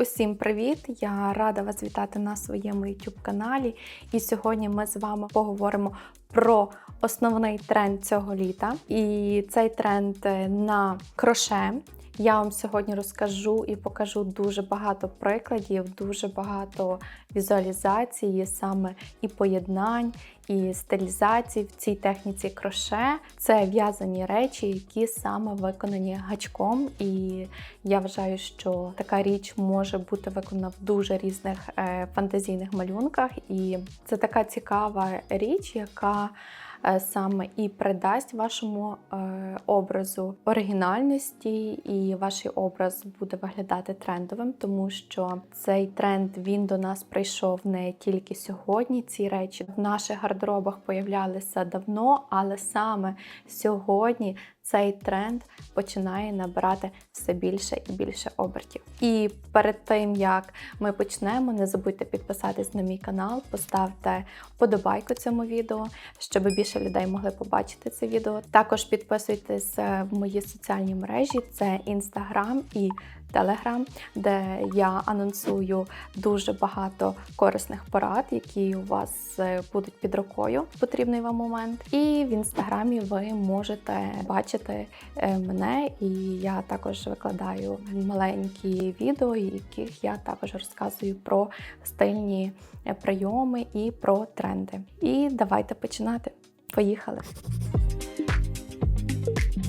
Усім привіт! Я рада вас вітати на своєму YouTube каналі. І сьогодні ми з вами поговоримо про основний тренд цього літа. І цей тренд е, на кроше. Я вам сьогодні розкажу і покажу дуже багато прикладів, дуже багато візуалізації, саме і поєднань, і стилізацій в цій техніці кроше. Це в'язані речі, які саме виконані гачком. І я вважаю, що така річ може бути виконана в дуже різних е, фантазійних малюнках. І це така цікава річ, яка саме і придасть вашому е, образу оригінальності, і ваш образ буде виглядати трендовим, тому що цей тренд він до нас прийшов не тільки сьогодні. Ці речі в наших гардеробах появлялися давно, але саме сьогодні цей тренд починає набирати все більше і більше обертів. І перед тим як ми почнемо, не забудьте підписатись на мій канал, поставте вподобайку цьому відео, щоб більше людей могли побачити це відео. Також підписуйтесь е, в мої соціальні мережі: це Інстаграм і Телеграм, де я анонсую дуже багато корисних порад, які у вас е, будуть під рукою в потрібний вам момент. І в інстаграмі ви можете бачити е, мене, і я також викладаю маленькі відео, яких я також розказую про стильні е, прийоми і про тренди. І давайте починати. Поїхали!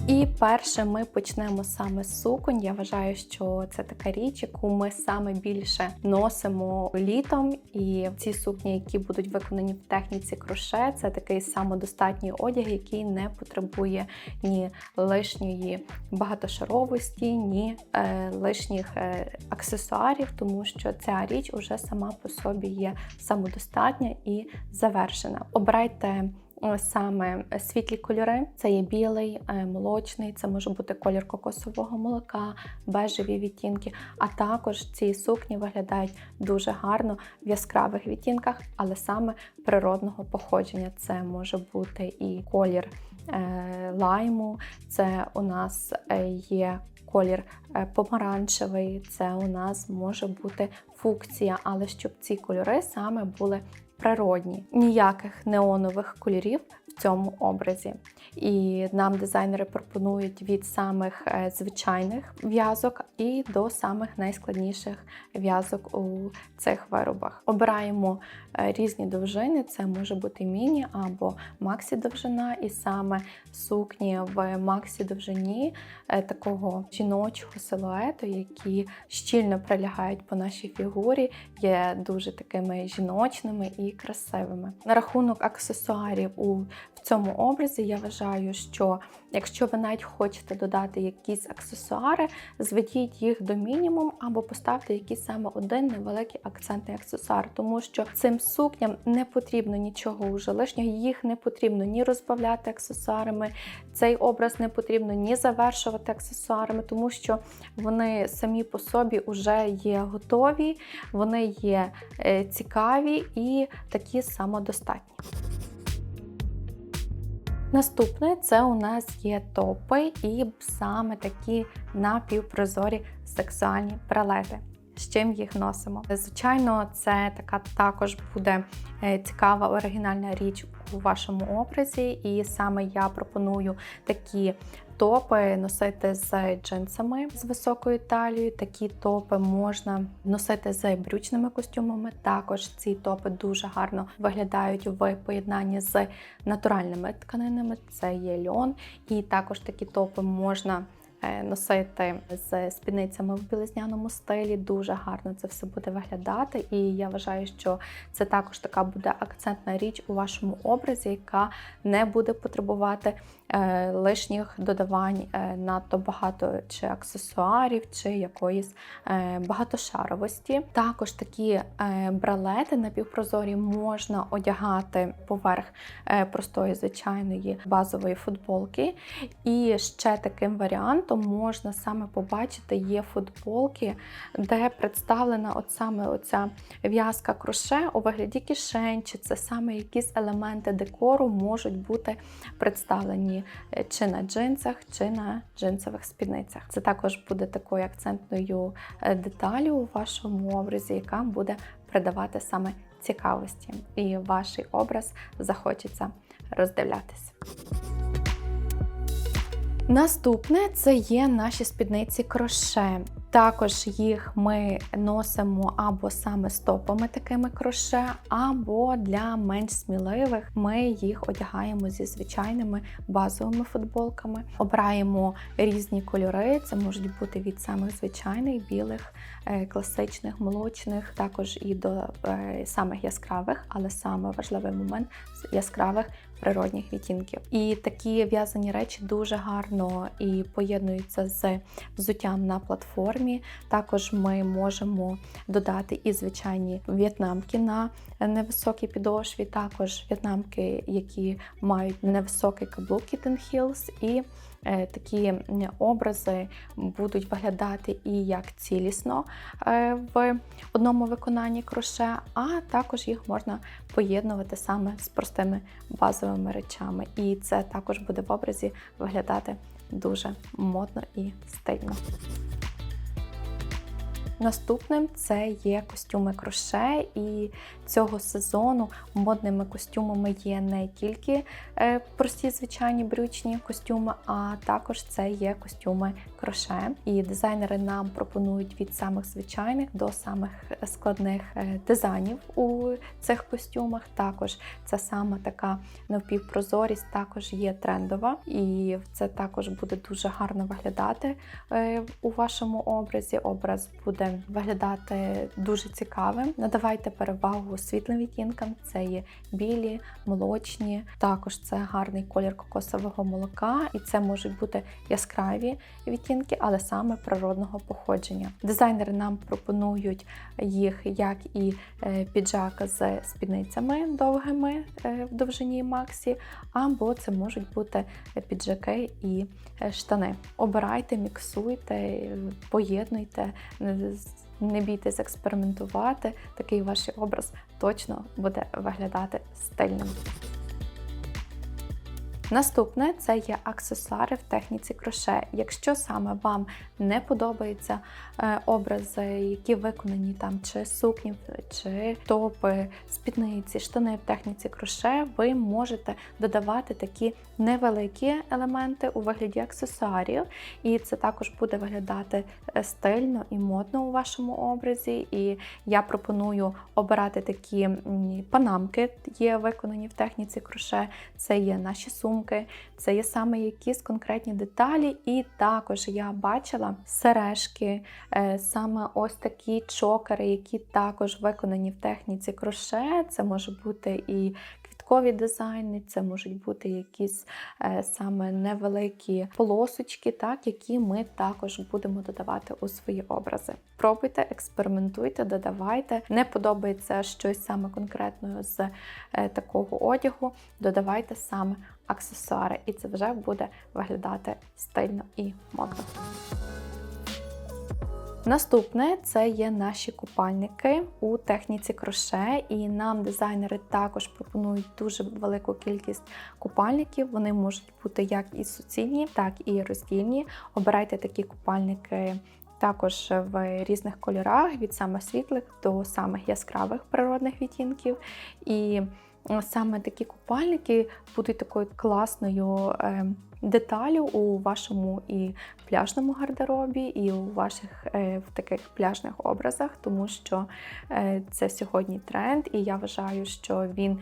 І перше ми почнемо саме з суконь. Я вважаю, що це така річ, яку ми саме більше носимо літом. І ці сукні, які будуть виконані в техніці кроше, це такий самодостатній одяг, який не потребує ні лишньої багатошаровості, ні е, лишніх е, аксесуарів, тому що ця річ уже сама по собі є самодостатня і завершена. Обирайте саме світлі кольори. Це є білий, е, молочний, це може бути колір кокосового молока, бежеві відтінки. А також ці сукні виглядають дуже гарно в яскравих відтінках, але саме природного походження. Це може бути і колір е, лайму, це у нас е, є. Колір помаранчевий, це у нас може бути фукція, але щоб ці кольори саме були природні, ніяких неонових кольорів цьому образі. І нам дизайнери пропонують від самих е, звичайних в'язок і до самих найскладніших в'язок у цих виробах. Обираємо е, різні довжини, це може бути міні або максі довжина, і саме сукні в максі довжині е, такого жіночого силуету, які щільно прилягають по нашій фігурі, є дуже такими жіночними і красивими. На рахунок аксесуарів у в цьому образі я вважаю, що якщо ви навіть хочете додати якісь аксесуари, зведіть їх до мінімуму або поставте якийсь саме один невеликий акцентний аксесуар, тому що цим сукням не потрібно нічого уже лишнього, їх не потрібно ні розбавляти аксесуарами, цей образ не потрібно ні завершувати аксесуарами, тому що вони самі по собі вже є готові, вони є е, цікаві і такі самодостатні. Наступне це у нас є топи і саме такі напівпрозорі сексуальні пралети. З чим їх носимо? Звичайно, це така також буде е, цікава оригінальна річ у вашому образі, і саме я пропоную такі топи носити з джинсами з високою талією. Такі топи можна носити з брючними костюмами. Також ці топи дуже гарно виглядають в поєднанні з натуральними тканинами. Це є льон, і також такі топи можна. Е, носити з спідницями в білизняному стилі. Дуже гарно це все буде виглядати. І я вважаю, що це також така буде акцентна річ у вашому образі, яка не буде потребувати лишніх додавань е, надто багато чи аксесуарів, чи якоїсь багатошаровості. Також такі бралети напівпрозорі можна одягати поверх простої звичайної базової футболки. І ще таким варіантом можна саме побачити, є футболки, де представлена от саме оця в'язка кроше у вигляді кишень, чи це саме якісь елементи декору можуть бути представлені е, чи на джинсах, чи на джинсових спідницях. Це також буде такою акцентною е, деталю у вашому образі, яка буде придавати саме цікавості, і ваш образ захочеться роздивлятися. Наступне це є наші спідниці кроше. Також їх ми носимо або саме стопами такими кроше, або для менш сміливих ми їх одягаємо зі звичайними базовими футболками. Обираємо різні кольори. Це можуть бути від самих звичайних білих, е, класичних, молочних, також і до е, самих яскравих, але саме важливий момент яскравих природних відтінків. І такі в'язані речі дуже гарно і поєднуються з взуттям на платформі. Також ми можемо додати і звичайні в'єтнамки на невисокій підошві, також в'єтнамки, які мають невисокий каблук Kitten Heels, і такі образи будуть виглядати і як цілісно е, в одному виконанні кроше, а також їх можна поєднувати саме з простими базовими речами. І це також буде в образі виглядати дуже модно і стильно. Наступним це є костюми кроше, і цього сезону модними костюмами є не тільки е, прості звичайні брючні костюми, а також це є костюми кроше. І дизайнери нам пропонують від самих звичайних до самих складних е, дизайнів у цих костюмах. Також ця саме така навпівпрозорість також є трендова, і це також буде дуже гарно виглядати е, у вашому образі. Образ буде виглядати дуже цікавим. Надавайте перевагу світлим відтінкам, це є білі, молочні. Також це гарний колір кокосового молока, і це можуть бути яскраві відтінки, але саме природного походження. Дизайнери нам пропонують їх як і е, піджак з спідницями довгими е, в довжині Максі, або це можуть бути піджаки і е, штани. Обирайте, міксуйте, поєднуйте. Не бійтесь експериментувати, такий ваш образ точно буде виглядати стильним. Наступне це є аксесуари в техніці кроше. Якщо саме вам не подобаються е, образи, які виконані там чи сукні, чи топи, спідниці, штани в техніці кроше, ви можете додавати такі невеликі елементи у вигляді аксесуарів, і це також буде виглядати е, стильно і модно у вашому образі. І я пропоную обирати такі панамки, є виконані в техніці кроше, це є наші сумки сумки, це є саме якісь конкретні деталі, і також я бачила сережки, е, саме ось такі чокери, які також виконані в техніці кроше. Це може бути і квіткові дизайни, це можуть бути якісь е, саме невеликі полосочки, так, які ми також будемо додавати у свої образи. Пробуйте, експериментуйте, додавайте. Не подобається щось саме конкретно з е, такого одягу, додавайте саме аксесуари, і це вже буде виглядати стильно і модно. Наступне це є наші купальники у техніці кроше, і нам дизайнери також пропонують дуже велику кількість купальників. Вони можуть бути як і суцільні, так і роздільні. Обирайте такі купальники. Також в різних кольорах від самих світлих до самих яскравих природних відтінків. І саме такі купальники будуть такою класною ем, деталю у вашому і пляжному гардеробі, і у ваших е, в таких пляжних образах, тому що е, це сьогодні тренд, і я вважаю, що він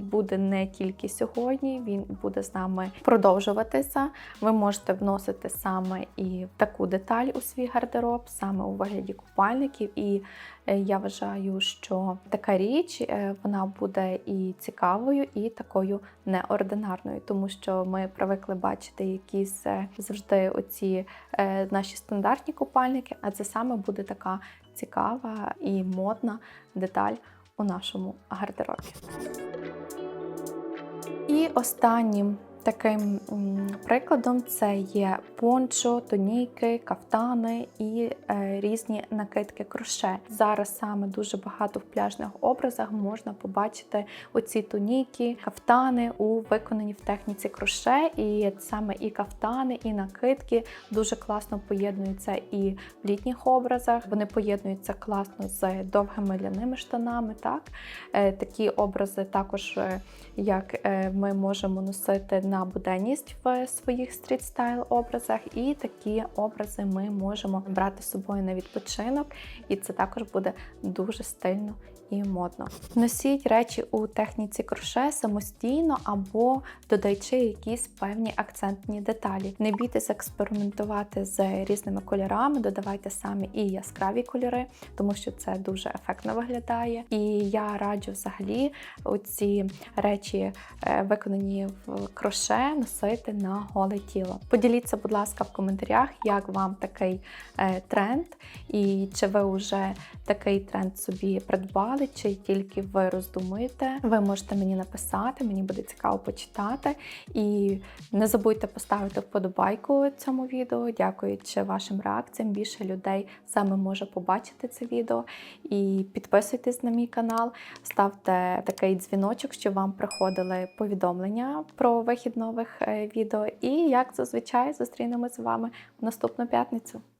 буде не тільки сьогодні, він буде з нами продовжуватися. Ви можете вносити саме і таку деталь у свій гардероб, саме у вигляді купальників. І я вважаю, що така річ вона буде і цікавою, і такою неординарною, тому що ми привикли бачити якісь е, завжди оці е, наші стандартні купальники, а це саме буде така цікава і модна деталь у нашому гардеробі. І останнім Таким прикладом це є пончо, тоніки, кафтани і е, різні накидки кроше. Зараз саме дуже багато в пляжних образах можна побачити оці тоніки, кафтани у виконанні в техніці кроше. І саме і кафтани, і накидки дуже класно поєднуються і в літніх образах. Вони поєднуються класно з довгими ляними штанами. Так Е, такі образи також, е, як е, ми можемо носити на буденність в своїх стріт-стайл образах, і такі образи ми можемо брати з собою на відпочинок, і це також буде дуже стильно і модно. Носіть речі у техніці кроше самостійно або додаючи якісь певні акцентні деталі. Не бійтесь експериментувати з різними кольорами, додавайте самі і яскраві кольори, тому що це дуже ефектно виглядає. І я раджу взагалі оці речі, е, виконані в кроше, носити на голе тіло. Поділіться, будь ласка, в коментарях, як вам такий е, тренд, і чи ви вже такий тренд собі придбали, чи тільки ви роздумуєте. Ви можете мені написати, мені буде цікаво почитати. І не забудьте поставити вподобайку цьому відео. Дякуючи вашим реакціям, більше людей саме може побачити це відео. І підписуйтесь на мій канал, ставте такий дзвіночок, щоб вам приходили повідомлення про вихід нових е, відео. І як зазвичай зустрінемось з вами в наступну п'ятницю.